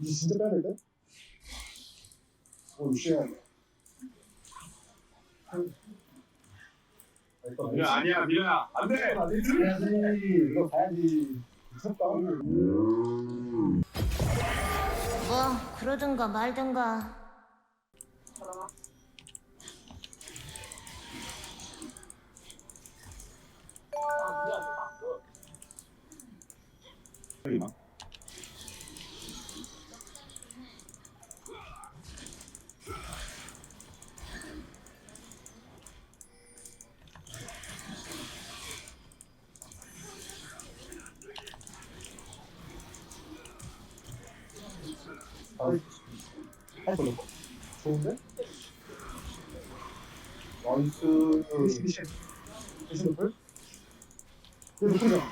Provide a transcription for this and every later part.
이제 진짜 빼야 될 때? 오, 쉬어야 돼. 일단 야 아니야 미련아 안돼 가야지. 이거 가야지. 미쳤다. 뭐 그러든가 말든가 넣고. 좋은데? 나이스. 미신 높을? 이거 높으잖아.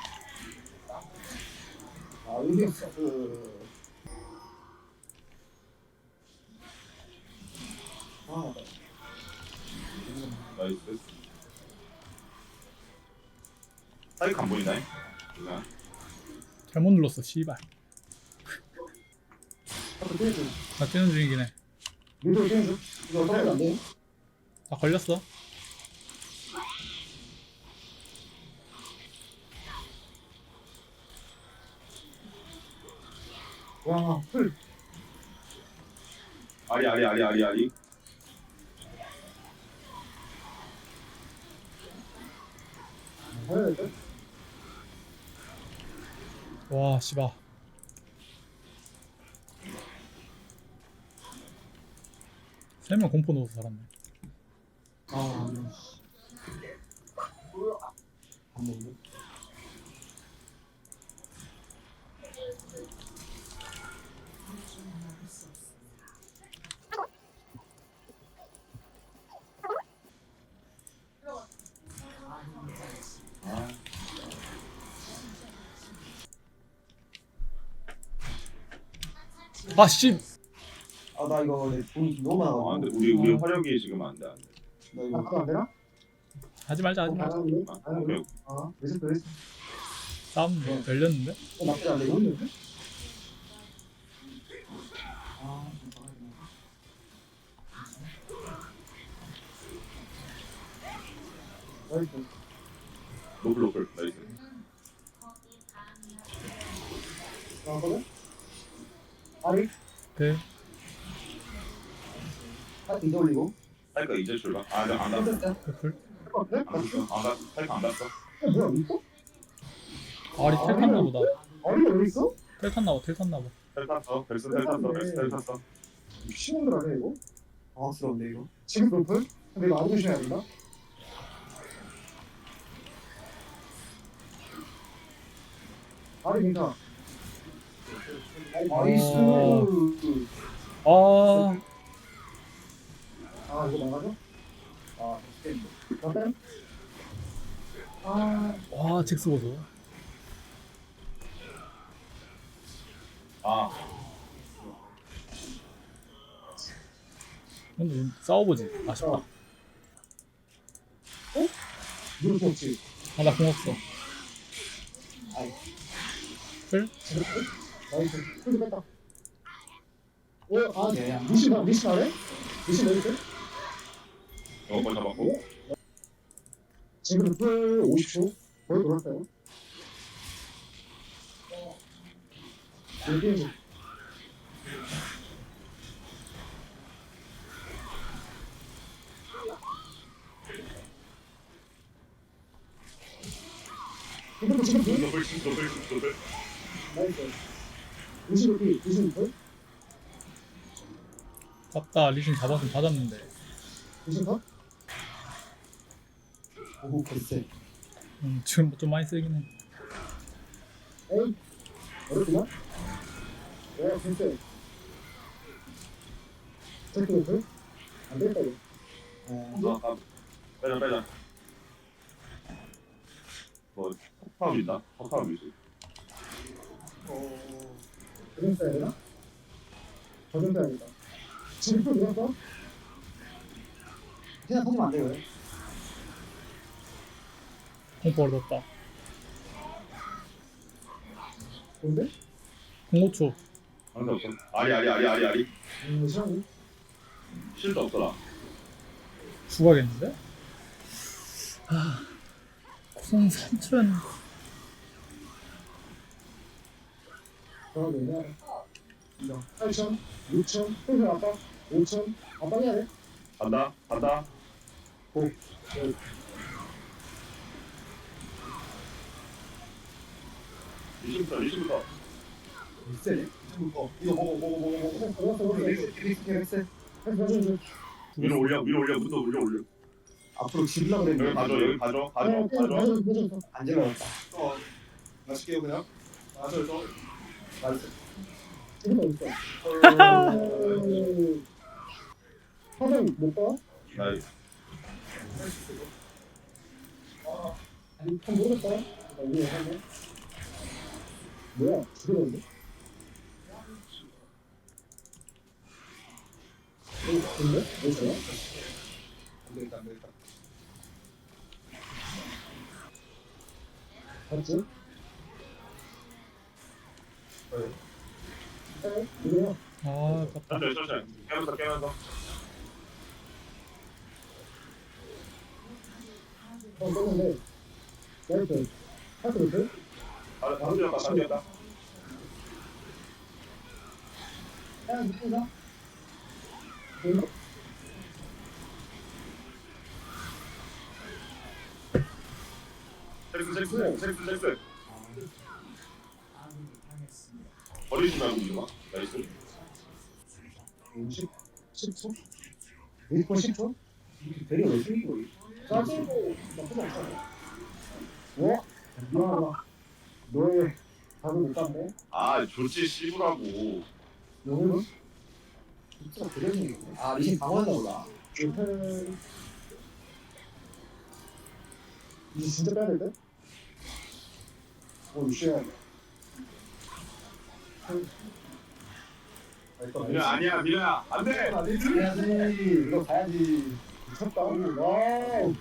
아, 이게 그. 아, 나이스 사이크 안 보이나요? 그냥 잘못 눌렀어 씨발. 나 뛰는 중이긴 해나 민도 뛰어줘. 이거 어떻게 안 돼? 걸렸어 와, 풀. 아리 아리 아리 아리 아리 때? 와 씨발 세명 공포 넣어서 살았네 아. 아씨 아 나 이거 내 돈이 너무 어, 많아가지고 안돼 우리 우리 화력이 지금 안 돼 안 돼 나 이거 아까 안 되나? 하지 말자 하지 말자 안 돼? 아, 안 돼? 오케이. 아, 리셋. 싸움 열렸는데 어, 나쁘지 않네 이거? 아 나이스. 로플 로플 나이스 나왔거든? 아리? 네딱 이제 올리고. 사이크 이제 출발 아안 네, 갔어. 풀 할것 같아? 안 갔어. 안 갔어. 사이크 안 갔어. 어, 뭐야, 이거? 아리 텔 탔나 보다. 아리가 여기 있어? 텔 탔나 봐 텔 탔나 봐. 텔 탔어. 벨슨 텔 탔어. 벨슨 텔 탔어. 미친놈들 아니야, 이거? 당황스러운데 이거. 지금 높을? 근데 이거 아무 조심해야 된다? 아리 괜찮아. 나이스. 아 아, 이거 나가죠? 아, 나 뺨? 아, 와 잭스 보소 아 근데 좀 싸워보지 아쉽다 어. 누구 먹지? 아나 공 없어 아이. 풀? 나이스. 풀도 뺐다. 어, 아, 예, 야. 미신, 아, 미신 아래? 미신 내릴게. 번 잡았고 지금 풀 50초. 거의 돌았어요. 여기 지금 지금 지금 로플 로플 로플 나이스. 미신 여기 미신 풀 깝다 리신 잡았으면 다 잡는데 미신 컷. 글쎄 음, 지금 좀 많이 세긴 해 에이 어렵구나. 야 글쎄. 안 되겠다 이거. 빼자 빼자 뭐 있나? 폭파울이지 어, 그림 써야 되나? 저좀 써야겠다. 지금 풀 들었어? 그냥 터지면 안 돼요 공포 얻었다 뭔데? 05초 상대 없어. 아리 아리 아리 아리 아리. 음, 시간이. 실드 없더라. 죽어야겠는데? 아, 콩 3천. 그러면 8천, 6천, 회사 아빠, 5천, 아빠 해야 돼. 간다 간다. 고. 리신부터 리신부터. 엑셀. 이거 이거 먹어 먹어 먹어 먹어. 엑셀 엑셀. 해서 해서 해서. 위로 올려 위로 올려 문도 올려 올려. 앞으로 질러 여기 그랬는데. 가져 여기 가져 가져 어, 가져. 가져, 가져. 안 질러졌다. 어, 맛있게요 그냥. 아, 저, 있어? 화장 못 봐? 나이스. 아니, 참 모르겠다. 나 위에 하네. 뭐야? 죽여졌는데? 여기 근데? 어디서야? 안 되겠다, 안 되겠다. 봤지? 에? 이거야? 아, 아깝다. 천천히 천천히. 깨면서 깨면서. 어, 떴는데. 나이스. 하트 이렇게? 다 뛰었다 다 뛰었다. 야, 미친가? 뭔가? 셀프 셀프 셀프 셀프. 버리지 말고 이마. 나이스. 50, 10초? 1분 10초? 대리 왜 거야? 짜증고 나쁘지 않잖아. 어? 미안하다. 너의 답을 못 갔네. 아 좋지 씨부라고. 너는 진짜 거야. 아 리신 강화한다 보다. 옆에 이제 진짜 빼야 될 때? 어, 쉬어야 돼. 미야 아니야 미야 안돼. 가야지. 이거 가야지. 미쳤다. 와우.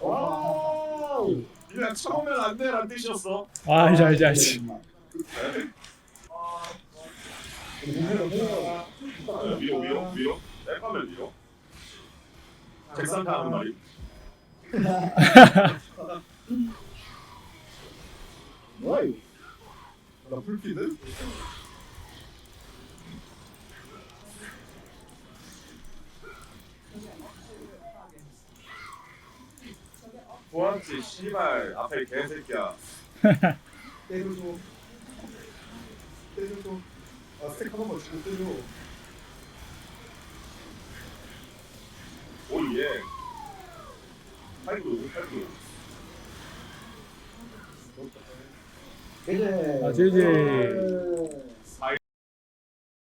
와우. 미야 처음엔 안 돼란 뜻이었어. 아, 알지, 알지, 알지. 위로 위로 위로. 뺄거면 위로. 잭산타 하는 말이. 뭐야 이거? 나 풀피드? 보안지 씨발 앞에 개새끼야. 때려줘. 때려줘. 아, 스택 한 번만 주고 때려. 오예. 팔구 팔구. 이제 아, 제이제.